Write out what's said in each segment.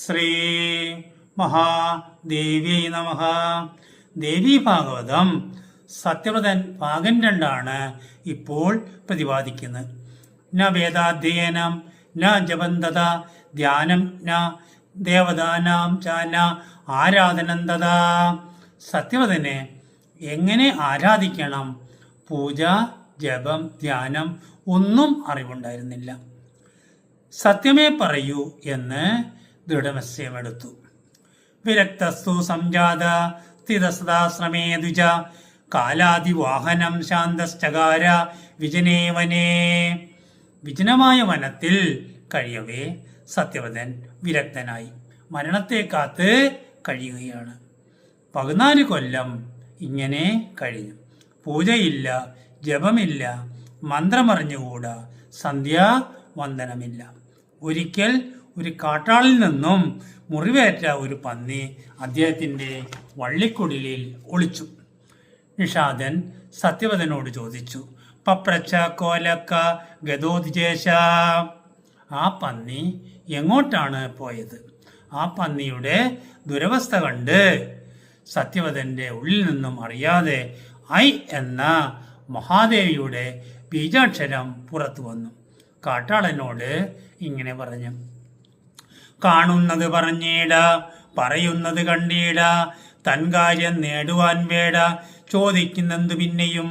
ശ്രീ മഹാദേവി നമ. ദേവി ഭാഗവതം സത്യവ്രതൻ ഭാഗം രണ്ടാണ് ഇപ്പോൾ പ്രതിപാദിക്കുന്നത്. ന വേദാധ്യയനം ന ജപന്തത ധ്യാനം ന ദേവതാനാം ച ന ആരാധനം തഥാ സത്യവതനെ എങ്ങനെ ആരാധിക്കണം? പൂജ ജപം ധ്യാനം ഒന്നും അറിവുണ്ടായിരുന്നില്ല. സത്യമേ പറയൂ എന്ന് ദൃഢനിശ്ചയമെടുത്തു. വിരക്തസ്തു സംജാത സ്ഥിതസദാശ്രമേ ദ്വിജ കാലാതിവാഹനം ശാന്തശ്ചകാര വിജനേ വനേ. വിജനമായ വനത്തിൽ കഴിയവേ സത്യവതൻ വിരക്തനായി. മരണത്തെ കാത്ത് കഴിയുകയാണ്. പതിനാല് കൊല്ലം ഇങ്ങനെ കഴിഞ്ഞു. പൂജയില്ല ജപമില്ല മന്ത്രമറിഞ്ഞുകൂടാ സന്ധ്യാവന്ദനമില്ല ഒരിക്കൽ ഒരു കാട്ടാളിൽ നിന്നും മുറിവേറ്റ ഒരു പന്നി അദ്ദേഹത്തിന്റെ വള്ളിക്കുടിലിൽ ഒളിച്ചു. നിഷാദൻ സത്യവതനോട് ചോദിച്ചു പപ്രച്ച കോലക്ക ഗതോദിജേശ ആ പന്നി എങ്ങോട്ടാണ് പോയത്? ആ പന്നിയുടെ ദുരവസ്ഥ കണ്ട് സത്യവതന്റെ ഉള്ളിൽ നിന്നും അറിയാതെ ഐ എന്ന മഹാദേവിയുടെ ബീജാക്ഷരം പുറത്തു വന്നു. കാട്ടാളനോട് ഇങ്ങനെ പറഞ്ഞു കാണുന്നത് പറഞ്ഞീട പറയുന്നത് കണ്ടീട തൻ കാര്യം നേടുവാൻ വേട ചോദിക്കുന്നെന്തു പിന്നെയും.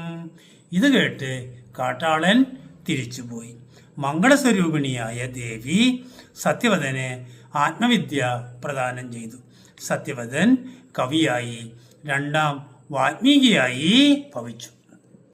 ഇത് കേട്ട് കാട്ടാളൻ തിരിച്ചുപോയി. മംഗളസ്വരൂപിണിയായ ദേവി സത്യവതന് ആത്മവിദ്യ പ്രദാനം ചെയ്തു. സത്യവതൻ കവിയായി രണ്ടാം വാത്മീകിയായി ഭവിച്ചു.